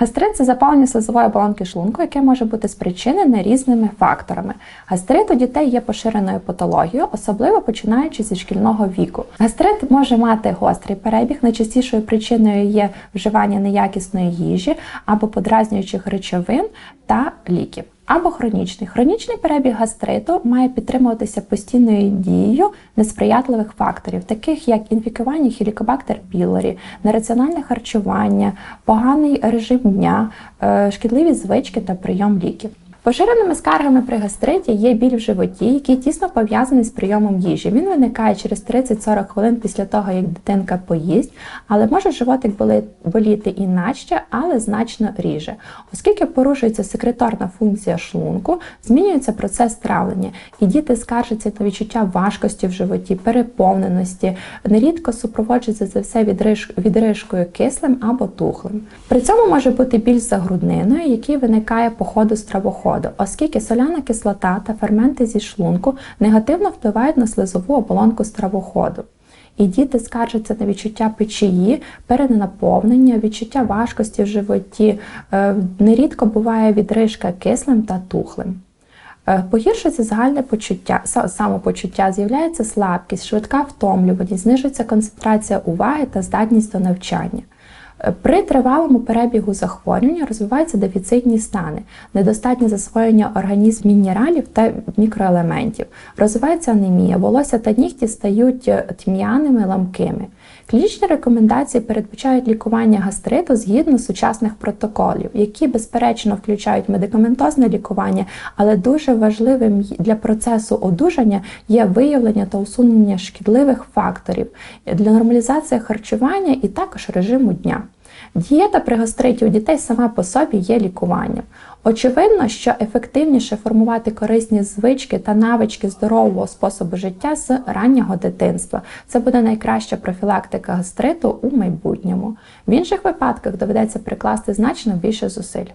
Гастрит це запалення слизової оболонки шлунку, яке може бути спричинене різними факторами. Гастрит у дітей є поширеною патологією, особливо починаючи зі шкільного віку. Гастрит може мати гострий перебіг. Найчастішою причиною є вживання неякісної їжі або подразнюючих речовин та ліків. Або хронічний. Хронічний перебіг гастриту має підтримуватися постійною дією несприятливих факторів, таких як інфікування хілікобактер пілорі, нераціональне харчування, поганий режим дня, е, шкідливі звички та прийом ліків. Поширеними скаргами при гастриті є біль в животі, який тісно пов'язаний з прийомом їжі. Він виникає через 30-40 хвилин після того, як дитинка поїсть, але може животик боліти іначе, але значно ріже. Оскільки порушується секреторна функція шлунку, змінюється процес травлення, і діти скаржаться на відчуття важкості в животі, переповненості, нерідко супроводжується це все відрижкою кислим або тухлим. При цьому може бути біль за грудниною, який виникає по ходу стравоходу, оскільки соляна кислота та ферменти зі шлунку негативно впливають на слизову оболонку стравоходу. І діти скаржаться на відчуття печії, перенаповнення, відчуття важкості в животі. Е, Нерідко буває відрижка кислим та тухлим. Е, Погіршується загальне почуття, самопочуття, з'являється слабкість, швидка втомлюваність, знижується концентрація уваги та здатність до навчання. При тривалому перебігу захворювання розвиваються дефіцитні стани, недостатнє засвоєння організм мінералів та мікроелементів, розвивається анемія, волосся та нігті стають тьмяними, ламкими. Клінічні рекомендації передбачають лікування гастриту згідно сучасних протоколів, які безперечно включають медикаментозне лікування, але дуже важливим для процесу одужання є виявлення та усунення шкідливих факторів для нормалізації харчування і також режиму дня. Дієта при гастриті у дітей сама по собі є лікуванням. Очевидно, що ефективніше формувати корисні звички та навички здорового способу життя з раннього дитинства. Це буде найкраща профілактика гастриту у майбутньому. В інших випадках доведеться прикласти значно більше зусиль.